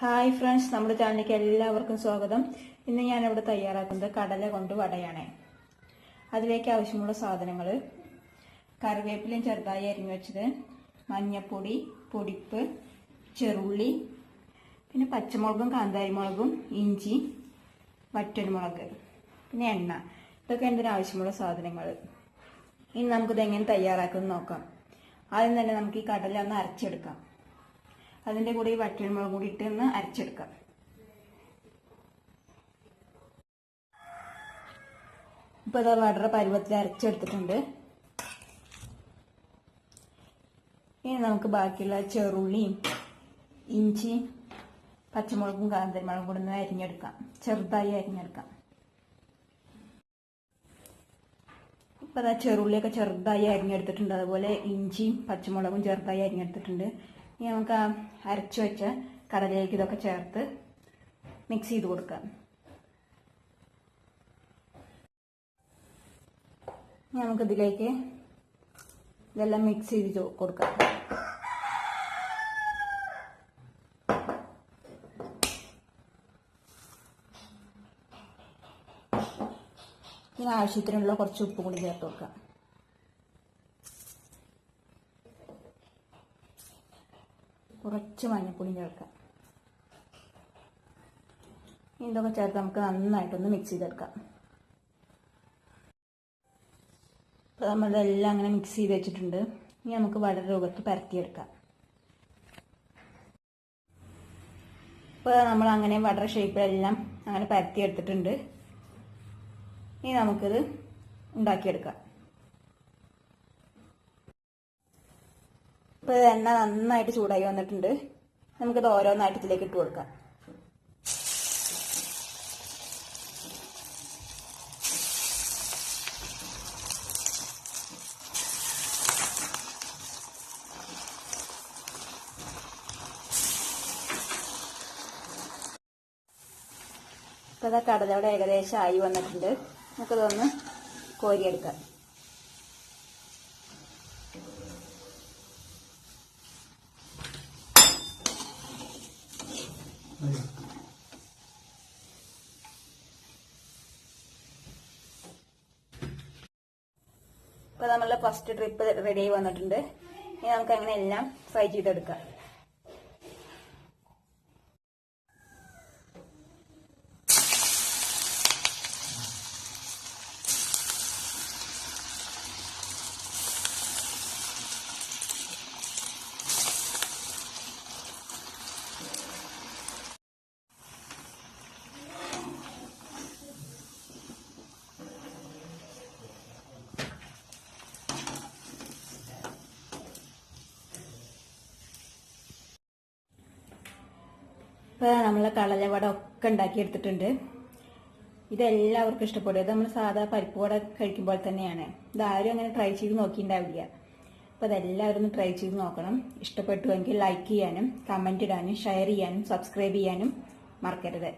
Hi friends നമ്മുടെ ചാനലിലേക്ക് എല്ലാവർക്കും സ്വാഗതം. ഇന്ന് ഞാനിവിടെ തയ്യാറാക്കുന്നത് കടല കൊണ്ട് വടയാണ്. അതിലേക്ക് ആവശ്യമുള്ള സാധനങ്ങൾ കറിവേപ്പിലയും ചെറുതായി അരിഞ്ഞു വെച്ചത് മഞ്ഞപ്പൊടി പൊടിപ്പ് ചെറുള്ളി പിന്നെ പച്ചമുളകും കാന്താരിമുളകും ഇഞ്ചി വറ്റൽമുളക് പിന്നെ എണ്ണ. ഇതൊക്കെ എന്തിനാവശ്യമുള്ള സാധനങ്ങൾ? ഇനി നമുക്കിത് എങ്ങനെ തയ്യാറാക്കുമെന്ന് നോക്കാം. ആദ്യം തന്നെ നമുക്ക് ഈ കടല ഒന്ന് അരച്ചെടുക്കാം. അതിന്റെ കൂടെ ഈ വറ്റൽമുളക് കൂടി ഇട്ട് ഒന്ന് അരച്ചെടുക്കാം. ഇപ്പോൾ അതാ വടറ പരുവത്തിൽ അരച്ചെടുത്തിട്ടുണ്ട്. ഇനി നമുക്ക് ബാക്കിയുള്ള ചെറുള്ളിയും ഇഞ്ചി പച്ചമുളകും കാന്തരിമുളകും കൂടി ഒന്ന് അരിഞ്ഞെടുക്കാം. ചെറുതായി അരിഞ്ഞെടുക്കാം. ഇപ്പൊ അതാ ചെറുള്ളിയൊക്കെ ചെറുതായി അരിഞ്ഞെടുത്തിട്ടുണ്ട്. അതുപോലെ ഇഞ്ചിയും പച്ചമുളകും ചെറുതായി അരിഞ്ഞെടുത്തിട്ടുണ്ട്. ഇനി നമുക്ക് അരച്ചു വെച്ച കടലയിലേക്ക് ഇതൊക്കെ ചേർത്ത് മിക്സ് ചെയ്ത് കൊടുക്കാം. ഇനി നമുക്ക് ഇതിലേക്ക് ഇതെല്ലാം മിക്സ് ചെയ്ത് കൊടുക്കാം. ഇതിന് ആവശ്യത്തിനുള്ള കുറച്ച് ഉപ്പ് കൂടി ചേർത്ത് കൊടുക്കാം. കുറച്ച് മഞ്ഞൾപ്പൊടി ചേർക്കാം. ഇതൊക്കെ ചേർത്ത് നമുക്ക് നന്നായിട്ടൊന്ന് മിക്സ് ചെയ്തെടുക്കാം. അപ്പോൾ നമ്മളിതെല്ലാം അങ്ങനെ മിക്സ് ചെയ്ത് വെച്ചിട്ടുണ്ട്. ഇനി നമുക്ക് വളരെ രൂപത്ത് പരത്തിയെടുക്കാം. ഇപ്പോൾ നമ്മൾ അങ്ങനെ വടര ഷേപ്പിലെല്ലാം അങ്ങനെ പരത്തിയെടുത്തിട്ടുണ്ട്. ഇനി നമുക്കിത് ഉണ്ടാക്കിയെടുക്കാം. ഇപ്പോൾ ഇത് എണ്ണ നന്നായിട്ട് ചൂടായി വന്നിട്ടുണ്ട്. നമുക്കിത് ഓരോന്നായിട്ട് ഇതിലേക്ക് ഇട്ട് കൊടുക്കാം. ഇപ്പോൾ അതാ കടലവിടെ ഏകദേശം ആയി വന്നിട്ടുണ്ട്. നമുക്കിതൊന്ന് കോരിയെടുക്കാം. ഇപ്പോൾ നമ്മളുടെ ഫസ്റ്റ് ട്രിപ്പ് റെഡി ആയി വന്നിട്ടുണ്ട്. ഇനി നമുക്ക് അങ്ങനെ എല്ലാം ഫ്രൈ ചെയ്തെടുക്കാം. ഇപ്പോൾ നമ്മൾ കടലവട ഒക്കെ ഉണ്ടാക്കിയെടുത്തിട്ടുണ്ട്. ഇതെല്ലാവർക്കും ഇഷ്ടപ്പെടും. ഇത് നമ്മൾ സാധാ പരിപ്പ് വട കഴിക്കുമ്പോൾ തന്നെയാണ്. ഇതാരും അങ്ങനെ ട്രൈ ചെയ്ത് നോക്കിയിട്ടുണ്ടാവില്ല അപ്പോൾ അതെല്ലാവരും ഒന്ന് ട്രൈ ചെയ്ത് നോക്കണം. ഇഷ്ടപ്പെട്ടുവെങ്കിൽ ലൈക്ക് ചെയ്യാനും കമന്റ് ഇടാനും ഷെയർ ചെയ്യാനും സബ്സ്ക്രൈബ് ചെയ്യാനും മറക്കരുത്.